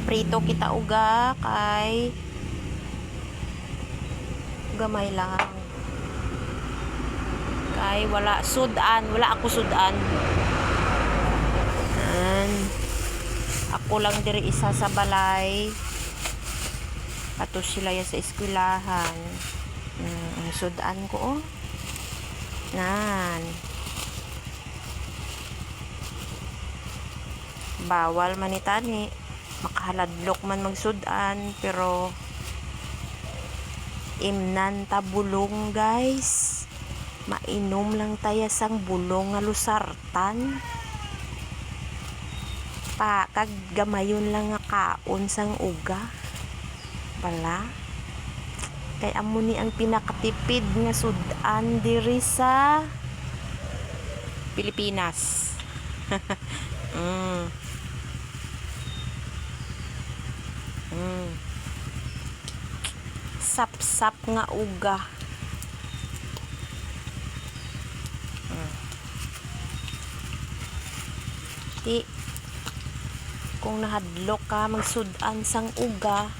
magprito kita uga kay gamay lang. Kay wala sudan, wala ako sudan. Yan. Ako lang diri isa sa balay. Ato sila ya sa eskwelahan. Mm, ang sudan ko oh. Nan. Bawal man ni tani. Makahaladlok man magsudan pero imnan ta bulong guys. Mainom lang taya sang bulong nga lusartan. Pa kag gamayon lang nga kaon sang uga. Bala. Kay amo ni ang pinakatipid nga sudan diri sa Pilipinas. mm. Mm. Sap-sap nga uga. Mm. Di kung nahadlok ka magsudan sang uga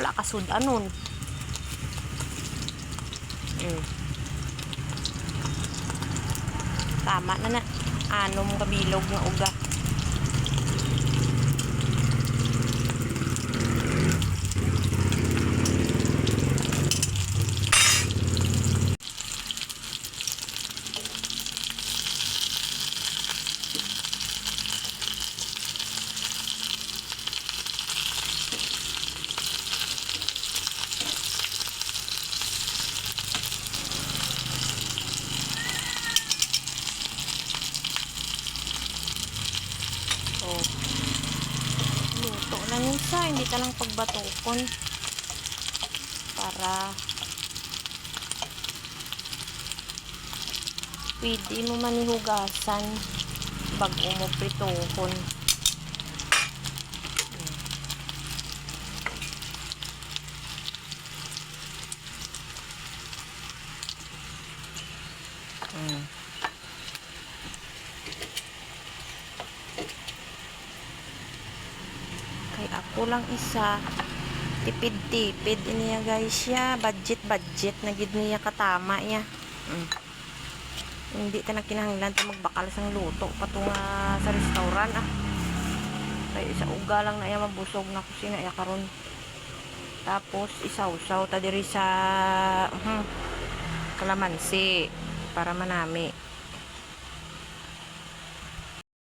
wala ka sudan nun mm. tama na na anom kabilog nga uga Oh. Na nisa, hindi ka lang pagbatukon. Para pwede mo manihugasan bago mo prituhon. Mm. Kay ako lang isa. Tipid-tipid niya guys ya. Budget-budget na gid niya katama ya. Mm. Hindi ta na kinahanglan ta magbakal sang luto pato nga sa restaurant ah. Kay isa uga lang na iya mabusog na kusina ya karon. Tapos isaw-saw ta diri sa mhm, kalamansi para manami.